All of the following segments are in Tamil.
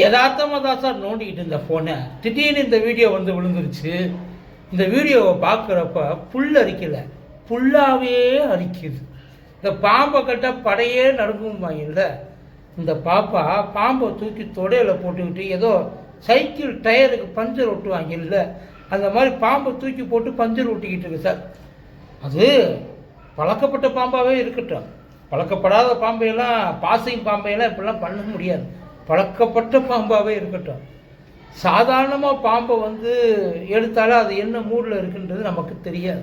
யதார்த்தமாக தான் சார் நோண்டிக்கிட்டு இருந்த ஃபோனை திடீர்னு இந்த வீடியோ வந்து விழுந்துருச்சு. இந்த வீடியோவை பார்க்குறப்ப புல் அரிக்கலை. புல்லாவே அரிக்குது. இந்த பாம்பை கட்ட படையே நடுங்குமாங்கல்ல இந்த பாப்பா பாம்பை தூக்கி தொடையில் போட்டுக்கிட்டு ஏதோ சைக்கிள் டயருக்கு பஞ்சர் ஒட்டுவாங்க இல்லை? அந்த மாதிரி பாம்பை தூக்கி போட்டு பஞ்சர் ஒட்டிக்கிட்டு இருக்கு சார் அது பழக்கப்பட்ட பாம்பாகவே இருக்கட்டும். பழக்கப்படாத பாம்பையெல்லாம் பாசையும் பாம்பையெல்லாம் இப்படிலாம் பண்ண முடியாது. பழக்கப்பட்ட பாம்பாகவே இருக்கட்டும். சாதாரணமாக பாம்பை வந்து எடுத்தாலும் அது என்ன மூடில் இருக்குன்றது நமக்கு தெரியாது.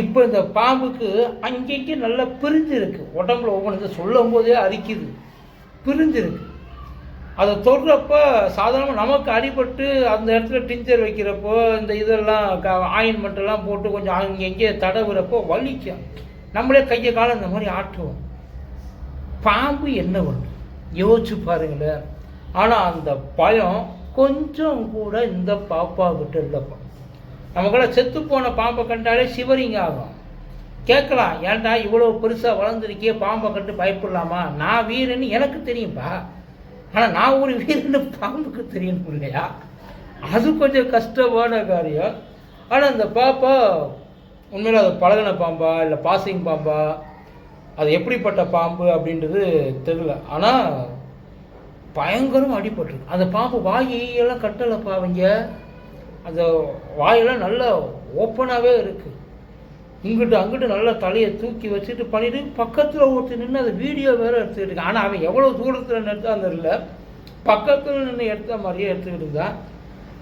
இப்போ இந்த பாம்புக்கு அங்கங்கே நல்லா பிரிஞ்சிருக்கு. உடம்புல ஒவ்வொன்று சொல்லும் போதே அரிக்குது. பிரிஞ்சிருக்கு. அதை தொடுறப்ப சாதாரணமாக நமக்கு அடிபட்டு அந்த இடத்துல டிஞ்சர் வைக்கிறப்போ இந்த இதெல்லாம் க ஆயின்மெண்ட்டெல்லாம் போட்டு கொஞ்சம் அங்கங்கே தடவுறப்போ வலிக்கும். நம்மளே கையை காலம் இந்த மாதிரி ஆட்டுவோம். பாம்பு என்ன பண்ணும்? யோசிச்சு பாருங்களேன். ஆனால் அந்த பயம் கொஞ்சம் கூட இந்த பாப்பா கிட்ட இல்லைப்பா. நமக்கெல்லாம் செத்து போன பாம்பை கண்டாலே சிவரிங்க ஆகும். கேட்கலாம் ஏன்டா இவ்வளோ பெருசாக வளர்ந்துருக்கியே பாம்பை கண்டு பயப்படலாமா? நான் வீரன்னு எனக்கு தெரியும்பா. ஆனால் நான் ஒரு வீரன்னு பாம்புக்கு தெரியணும் இல்லையா? அது கொஞ்சம் கஷ்டமான காரியம். ஆனால் அந்த பாப்பா உண்மையில் அது பழகின பாம்பா இல்லை பாசிங் பாம்பா அது எப்படிப்பட்ட பாம்பு அப்படின்றது தெரியல. ஆனால் பயங்கரம் அடிபட்டுருக்கு. அந்த பாம்பு வாயெல்லாம் கட்டலைப்பா அவங்க. அந்த வாயெல்லாம் நல்லா ஓப்பனாகவே இருக்குது இங்கிட்டு அங்கிட்டு நல்லா தலையை தூக்கி வச்சுட்டு பண்ணிட்டு பக்கத்தில் ஒருத்தர் நின்று அந்த வீடியோ வேறு எடுத்துக்கிட்டு இருக்கு ஆனால் அவன் எவ்வளோ தூரத்தில் எடுத்தான் தெரியல. பக்கத்தில் நின்று எடுத்த மாதிரியே எடுத்துக்கிட்டு இருந்தான்.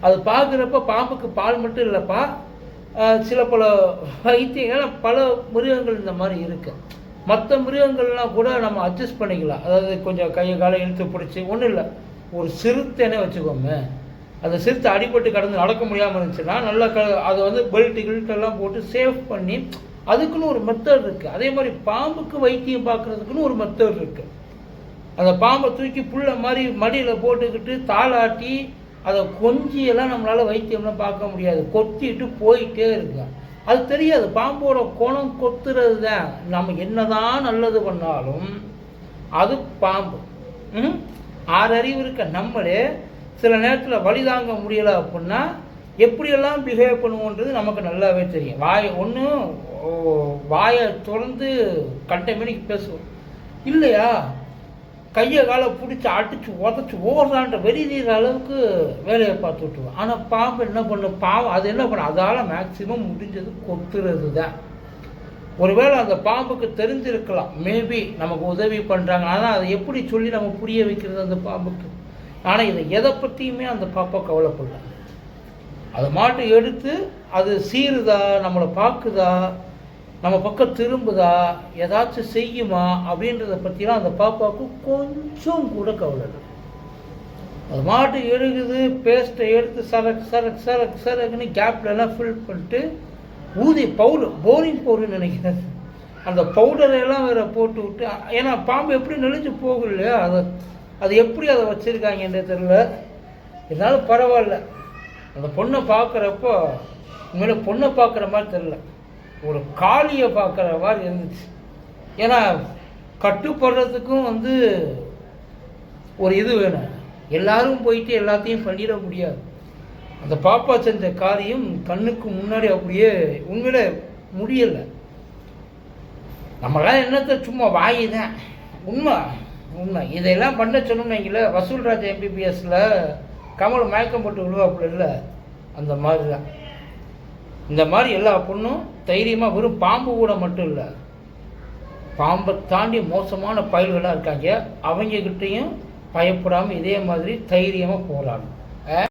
அது பார்க்குறப்ப பாம்புக்கு பால் மட்டும் இல்லைப்பா. சில பல வைத்தியங்கள் பல மிருகங்கள் இந்த மாதிரி இருக்குது மற்ற மிருகங்கள்லாம் கூட நம்ம அட்ஜஸ்ட் பண்ணிக்கலாம். அதாவது கொஞ்சம் கையை காலை இழுத்து பிடிச்சி ஒன்றும் இல்லை. ஒரு சிறுத்தைனே வச்சுக்கோமே. அந்த சிறுத்தை அடிபட்டு கடந்து நடக்க முடியாமல் இருந்துச்சுன்னா நல்லா க அதை வந்து பெல்ட் கில்ட்டெல்லாம் போட்டு சேஃப் பண்ணி அதுக்குன்னு ஒரு மெத்தட் இருக்குது அதே மாதிரி பாம்புக்கு வைத்தியம் பார்க்குறதுக்குன்னு ஒரு மெத்தட் இருக்குது அந்த பாம்பை தூக்கி புல்ல மாதிரி மடியில் போட்டுக்கிட்டு தாளாட்டி அதை கொஞ்சியெல்லாம் நம்மளால் வைத்தியம்லாம் பார்க்க முடியாது. கொத்திட்டு போயிட்டே இருக்கான் அது தெரியாது. பாம்போட குணம் கொத்துறது தான் நம்ம என்னதான் நல்லது பண்ணாலும் அது பாம்பு. ம்? ஆறு அறிவு இருக்க நம்மளே சில நேரத்தில் வழி தாங்க முடியலை அப்படின்னா எப்படியெல்லாம் பிஹேவ் பண்ணுவோன்றது நமக்கு நல்லாவே தெரியும். வாய் ஒன்று வாயை திறந்து கண்டமேனிக்கு பேசுவோம். இல்லையா? கையை காலை பிடிச்சி அடித்து உதச்சி ஓடுறான்ற வெறிதீர அளவுக்கு வேலையை பார்த்து விட்டுருவோம் ஆனால் பாம்பு என்ன பண்ணும் பாவம் அது என்ன பண்ணும் அதால் மேக்சிமம் முடிஞ்சது கொத்துறது தான். ஒருவேளை அந்த பாம்புக்கு தெரிஞ்சிருக்கலாம். மேபி நமக்கு உதவி பண்ணுறாங்க ஆனால் அதை எப்படி சொல்லி நம்ம புரிய வைக்கிறது அந்த பாம்புக்கு? ஆனால் இதை எதை பற்றியுமே அந்த பாப்பா கவலைப்படல. அதை மாட்டு எடுத்து அது சீருதா நம்மளை பார்க்குதா நம்ம பக்கம் திரும்புதா ஏதாச்சும் செய்யுமா அப்படின்றத பற்றிலாம் அந்த பாப்பாவுக்கு கொஞ்சம் கூட கவலை இல்லை. அது மாட்டு எழுகுது பேஸ்ட்டை எடுத்து சரக்கு சரக்கு சரக்கு சரக்குன்னு கேப்லெல்லாம் ஃபில் பண்ணிட்டு ஊதி பவுடர் போரிங் பவுடர்னு நினைக்கிறேன் அந்த பவுடரையெல்லாம் வேறு வேற போட்டு விட்டு ஏன்னா பாம்பு எப்படி நெளிஞ்சு போகும் இல்லையா? அதை அது எப்படி அதை வச்சுருக்காங்கன்றே தெரில இருந்தாலும் பரவாயில்ல. அந்த பொண்ணை பார்க்குறப்போ உண்மையில பொண்ணை பார்க்குற மாதிரி தெரில ஒரு காளியை பார்க்குற மாதிரி இருந்துச்சு. ஏன்னா கட்டுப்படுறதுக்கும் வந்து ஒரு இது வேணும். எல்லாரும் போயிட்டு எல்லாத்தையும் பண்ணிட முடியாது. அந்த பாப்பா செஞ்ச காரியம் கண்ணுக்கு முன்னாடி அப்படியே உண்மையில முடியலை. நம்மளாம் என்னத்தை சும்மா வாயி தான். உண்மை உண்மை. இதையெல்லாம் பண்ண சொன்னீங்கள வசூல்ராஜ் எம்பிபிஎஸ்ல கமல் மயக்கம் போட்டு விழுவாப்புல இல்லை? அந்த மாதிரி தான். இந்த மாதிரி எல்லா பொண்ணும் தைரியமாக வெறும் பாம்பு கூட மட்டும் இல்லை. பாம்பை தாண்டி மோசமான பயல்களாக இருக்காங்க. அவங்கக்கிட்டேயும் பயப்படாமல் இதே மாதிரி தைரியமாக போராடணும்.